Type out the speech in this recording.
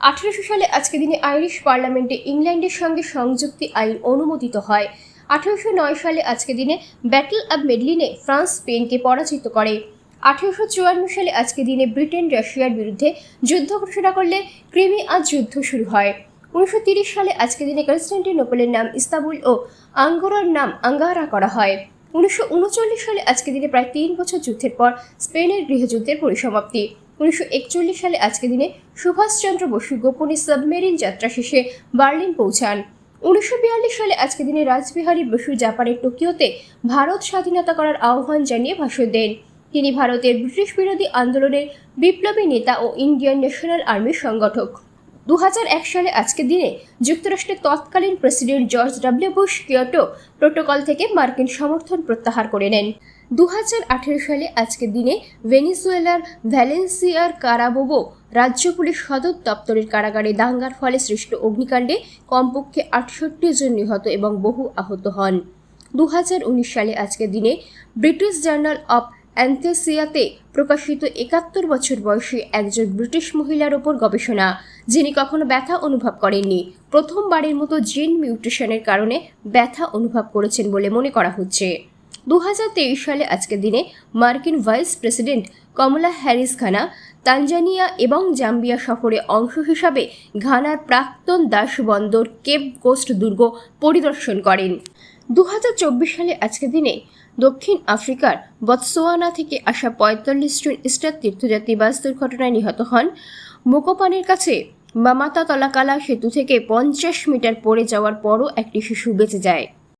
আঠেরোশো সালে আজকে দিনে আইরিশ পার্লামেন্টে ইংল্যান্ডের সঙ্গে সংযুক্তি আইন অনুমোদিত হয়। আঠেরোশো নয় সালে আজকে দিনে ব্যাটল অব মেডলিনে ফ্রান্স স্পেনকে পরাজিত করে। আঠেরোশো চুয়ান্ন সালে আজকে দিনে ব্রিটেন রাশিয়ার বিরুদ্ধে যুদ্ধ ঘোষণা করলে ক্রিমি ক্রিমিয়া যুদ্ধ শুরু হয়। উনিশশো সালে আজকে দিনে কনস্টান্টিনোপলের নাম ইস্তাবুল ও আঙ্গোরার নাম আঙ্গারা করা হয়। উনিশশো উনচল্লিশ সালে আজকে দিনে প্রায় তিন বছর যুদ্ধের পর স্পেনের গৃহযুদ্ধের পরিসমাপ্তি। উনিশশো একচল্লিশ সালে আজকে দিনে সুভাষচন্দ্র বসু গোপনে সাবমেরিন যাত্রা শেষে বার্লিন পৌঁছান। উনিশশো বিয়াল্লিশ সালে আজকে দিনে রাজবিহারী বসু জাপানের টোকিওতে ভারত স্বাধীনতা করার আহ্বান জানিয়ে ভাষণ দেন। তিনি ভারতের ব্রিটিশ বিরোধী আন্দোলনের বিপ্লবী নেতা ও ইন্ডিয়ান ন্যাশনাল আর্মির সংগঠক। দু সালে আজকের দিনে যুক্তরাষ্ট্রের তৎকালীন president George W Bush Kyoto protocol থেকে মার্কিন সমর্থন প্রত্যাহার করে নেন। দু হাজার আঠেরো সালে আজকের দিনে ভেনিজুয়েলার ভ্যালেন্সিয়ার কারাবোবো রাজ্য পুলিশ সদর দপ্তরের কারাগারে দাঙ্গার ফলে সৃষ্ট অগ্নিকাণ্ডে কমপক্ষে আটষট্টি জন নিহত এবং বহু আহত হন। দু হাজার উনিশ সালে আজকের দিনে ব্রিটিশ জার্নাল অফ অ্যান্থেসিয়াতে প্রকাশিত একাত্তর বছর বয়সী একজন ব্রিটিশ মহিলার ওপর গবেষণা, যিনি কখনো ব্যথা অনুভব করেননি। প্রথমবারের মতো জিন মিউটেশনের কারণে ব্যথা অনুভব করেছেন বলে মনে করা হচ্ছে। দু হাজার তেইশ সালে আজকের দিনে মার্কিন vice president Kamala Harris Ghana Tanzania এবং জাম্বিয়া সফরে অংশ হিসাবে ঘানার প্রাক্তন দাস বন্দর কেপ কোস্ট দুর্গ পরিদর্শন করেন। দু হাজার চব্বিশ সালে আজকে দিনে দক্ষিণ আফ্রিকার বতসোয়ানা থেকে আসা পঁয়তাল্লিশ জন ইস্টার তীর্থযাত্রী বাস দুর্ঘটনায় নিহত হন। মোকোপানের কাছে মামাতা তলাকালা সেতু থেকে পঞ্চাশ মিটার পড়ে যাওয়ার পরও একটি শিশু বেঁচে যায়।